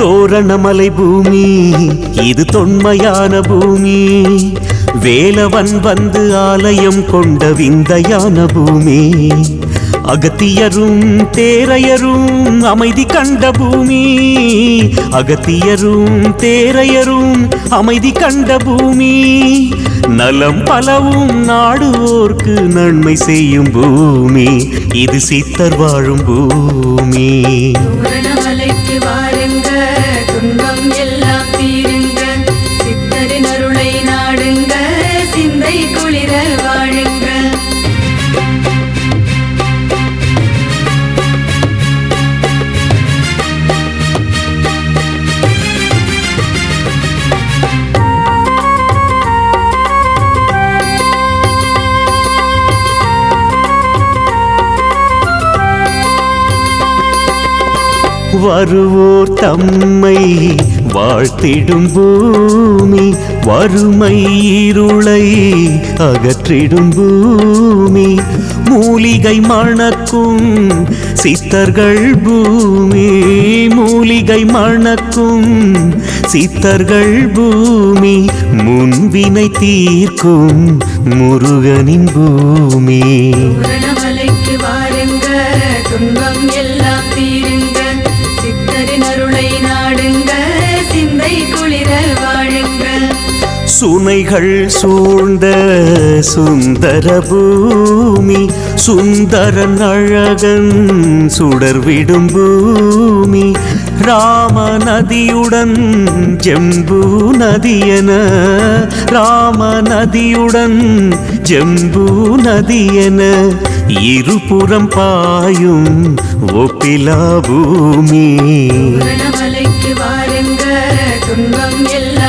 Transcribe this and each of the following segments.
தோரணமலை பூமி. இது தொன்மையான பூமி. வேலவன் வந்து ஆலயம் கொண்ட விந்தையான பூமி. அகத்தியரும் தேரையரும் அமைதி கண்ட பூமி. அகத்தியரும் தேரையரும் அமைதி கண்ட பூமி. நலம் பலவும் நாடுவோர்க்கு நன்மை செய்யும் பூமி. இது சித்தர் வாழும் பூமி. வருவோர் தம்மை வாழ்த்திடும் பூமி வறுமை இருளை அகற்றிடும் பூமி. மூலிகை மணக்கும் சித்தர்கள் பூமி மூலிகை மணக்கும் சித்தர்கள் பூமி. முன்வினை தீர்க்கும் முருகனின் பூமி. துன்பம் எல்லாம் சுனைகள் சூழ்ந்த சுந்தர பூமி சுந்தரன் அழகன் சுடர்விடும் பூமி. ராம நதியுடன் ஜம்பு நதியன ராம நதியுடன் ஜம்பு நதியன இருபுறம் பாயும் ஒப்பிலா பூமி. துன்பம் எல்லாம்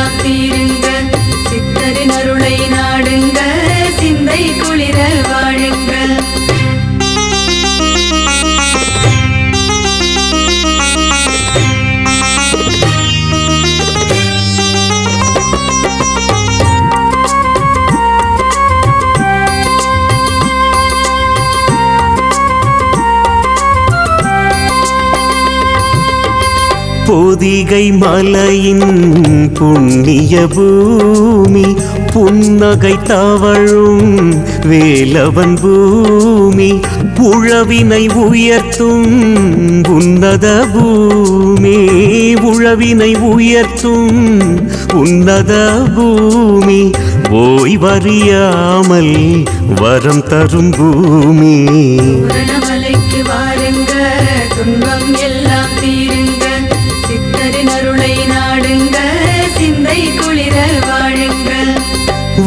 பொதிகை மலையின் புண்ணிய பூமி புன்னகை தவழும் வேலவன் பூமி உழவினை உயர்த்தும் உன்னத பூமி உழவினை உயர்த்தும் உன்னத பூமி. ஓய்வறியாமல் வரம் தரும் பூமி.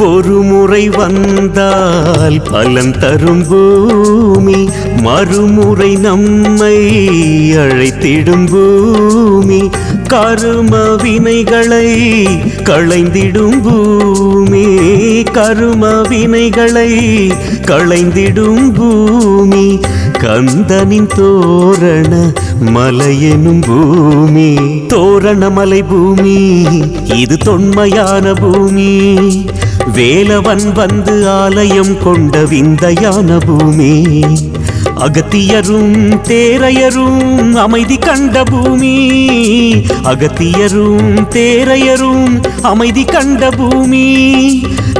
ஒரு முறை வந்தால் பலன் தரும் பூமி மறுமுறை நம்மை அழைத்திடும் பூமி. கரும வினைகளை களைந்திடும் பூமி கரும வினைகளை களைந்திடும் பூமி. கந்தனின் தோரண மலையெனும் பூமி. தோரண மலை பூமி இது தொன்மையான பூமி. வேலவன் வந்து ஆலயம் கொண்ட விந்தையான பூமி. அகத்தியரும் தேரையரும் அமைதி கண்ட பூமி. அகத்தியரும் தேரையரும் அமைதி கண்ட பூமி.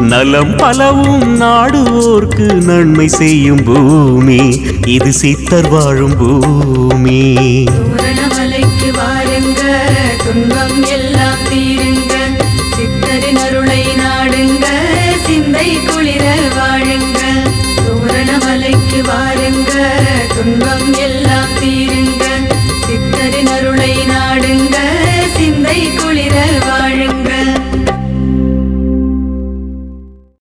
நலம் பலவும் நாடுவோர்க்கு நன்மை செய்யும் பூமி. இது சித்தர் வாழும் பூமி. துன்பம் எல்லாம் தீருங்க. சித்தரின் அருளை நாடுங்க சிந்தை குளிர வாழுங்க. பூரணமலைக்கு வாருங்க துன்பம் எல்லாம் தீருங்க.